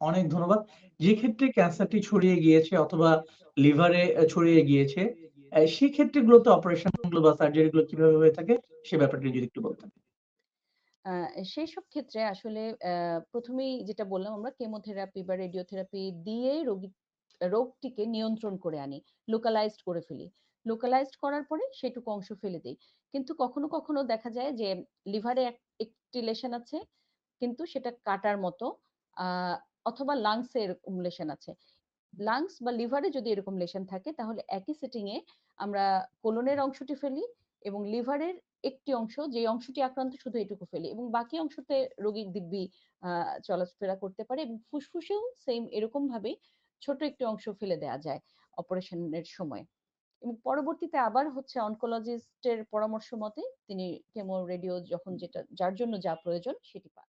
অনেক ধন্যবাদ। যে ক্ষেত্রে ক্যান্সারটি ছড়িয়ে গিয়েছে অথবা লিভারে ছড়িয়ে গিয়েছে, অ্যা সেক্ষেত্রে গুলোতে অপারেশনগুলো বা সার্জারি গুলো কীভাবে হয়ে থাকে? সে ব্যাপারটি যদি একটু বলতেন। আ সেইসব ক্ষেত্রে আসলে অ্যা ১ম এই যেটা বললাম আমরা কেমোথেরাপি বা রেডিওথেরাপি দিয়ে রোগী রোগটিকে নিয়ন্ত্রণ করে আনি। লোকালাইজড করে ফেলি। লোকালাইজড করার পরে সেটুকু অংশ ফেলে দেই। কিন্তু কখনো, কখনো দেখা যায় যে লিভারে এক একটি লেশন আছে কিন্তু সেটা কাটার মতো অথবা লাংস এরকম লেশন আছে। লাংস বা লিভারে যদি এরকম লেশন থাকে তাহলে একই সেটিং এ আমরা কোলনের অংশটি ফেলি এবং লিভারের একটি অংশ যে অংশটি আক্রান্ত শুধু এটুকু ফেলি এবং বাকি অংশতে রোগী দিব্যি চলাফেরা করতে পারে এবং ফুসফুসেও সেম এরকম ভাবেই ছোট একটি অংশ ফেলে দেয়া যায় অপারেশনের সময়। এবং পরবর্তীতে আবার হচ্ছে অনকোলজিস্টের পরামর্শ মতে তিনি কেমো, রেডিও যখন যেটা যার জন্য যা প্রয়োজন সেটি পান।